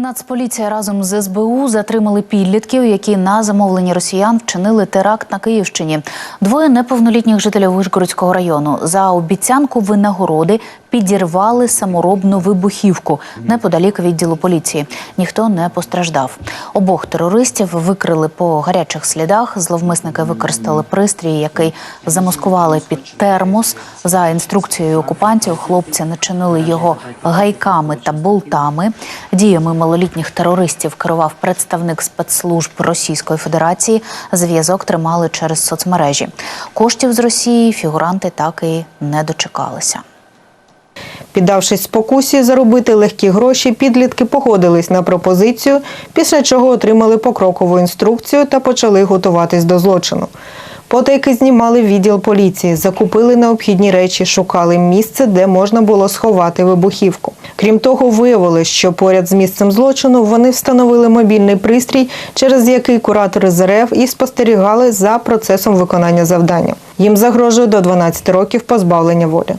Нацполіція разом з СБУ затримали підлітків, які на замовлення росіян вчинили теракт на Київщині. Двоє неповнолітніх жителів Вишгородського району за обіцянку винагороди підірвали саморобну вибухівку неподалік відділу поліції. Ніхто не постраждав. Обох терористів викрили по гарячих слідах. Зловмисники використали пристрій, який замаскували під термос. За інструкцією окупантів хлопці начинили його гайками та болтами. Діями малолітніх терористів керував представник спецслужб Російської Федерації. Зв'язок тримали через соцмережі. Коштів з Росії фігуранти так і не дочекалися. Піддавшись спокусі заробити легкі гроші, підлітки погодились на пропозицію, після чого отримали покрокову інструкцію та почали готуватись до злочину. Потайки знімали відділ поліції, закупили необхідні речі, шукали місце, де можна було сховати вибухівку. Крім того, виявилось, що поряд з місцем злочину вони встановили мобільний пристрій, через який куратори ЗРФ і спостерігали за процесом виконання завдання. Їм загрожує до 12 років позбавлення волі.